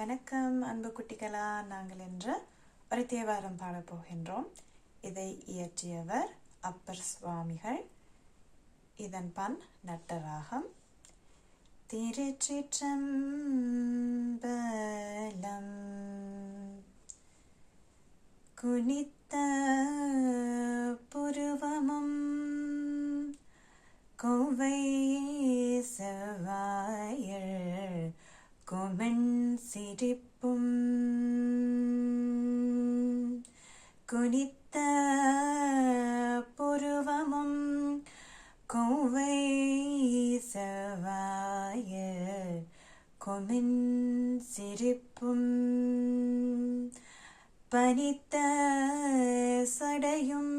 வணக்கம் அன்பு குட்டிகளா. நாங்கள் இன்று ஒரு தேவாரம் பாடப் போகின்றோம். இதை இயற்றியவர் அப்பர் சுவாமிகள். இதன் பண் நட்டராகம். திருச்சிற்றம்பலம் குனித்த புருவமும் கோவை செவ்வாயர் குமன் சிரிப்பும் குனித்த புருவமும் கோவை செவாய கொமின் சிரிப்பும் பனித்த சடையும்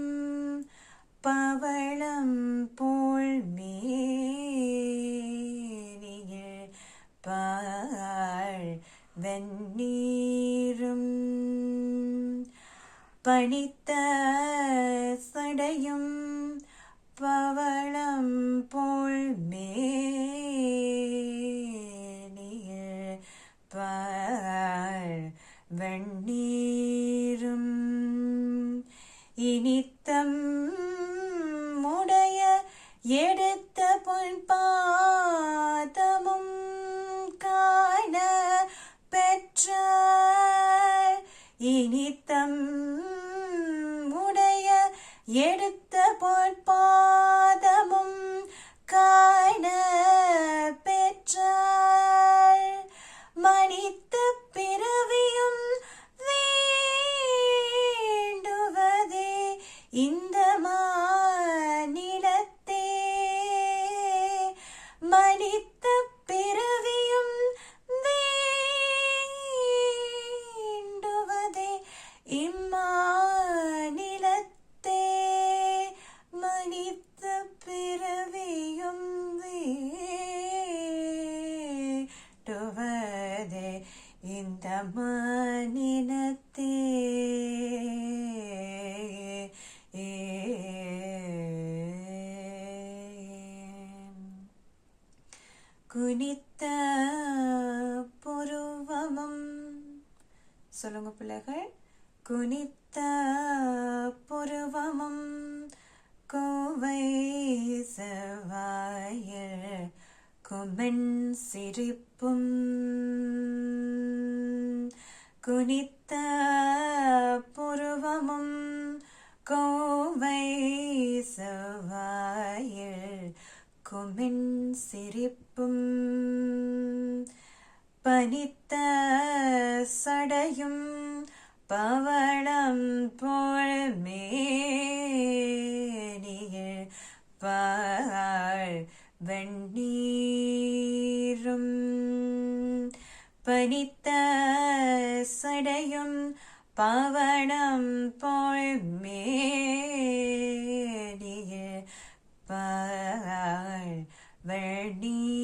பவளம் பணித்த சடையும் பவளம் போல் மேனியில் வெண்ணீரும் இனித்தம் உடைய எடுத்த பொன் பாதமும் காண பெற்ற இனித்த வேண்டுவதே இந்த மாநிலத்தே குனித்த புருவமும். சொல்லுங்க பிள்ளைகள். குனித்த புருவமும். கோவை செவ்வாயர் குமன் சிரிப்பும் குனித்த புருவமும் கோவை செவ்வாயில் குமின் சிரிப்பும் பனித்த சடையும் பவளம் போல் மேனியில் பாழ் வெண்ணீரும் பனித்த சடையும் பவளம் போல் மேனியில் பாழ் வெண்ணீரும்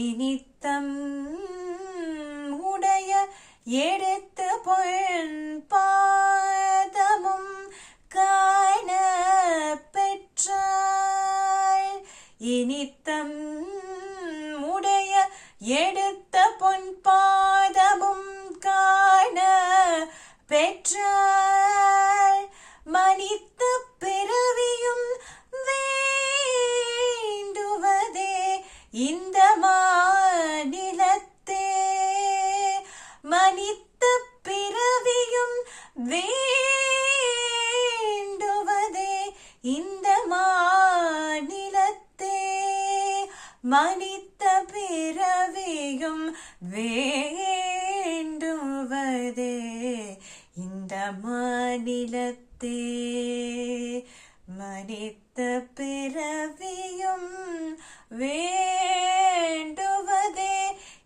இனித்தம் உடைய எடுத்த எடுத்த பொன் பாதமும் காண பெற்றாள். மனித்த பிறவியும் வேண்டுவதே இந்த மாநிலத்தே. மனித்த பிறவியும் வேண்டுவதே இந்த மாநிலத்தே. மனித்த தெய்கம் வேண்டுவதே இந்த மாநிலத்தே. மனித பிறவியும் வேண்டுவதே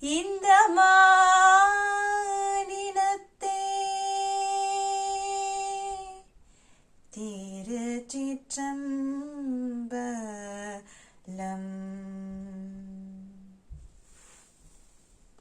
இந்த மாநிலத்தே. திருச்சிற்றம்பலம்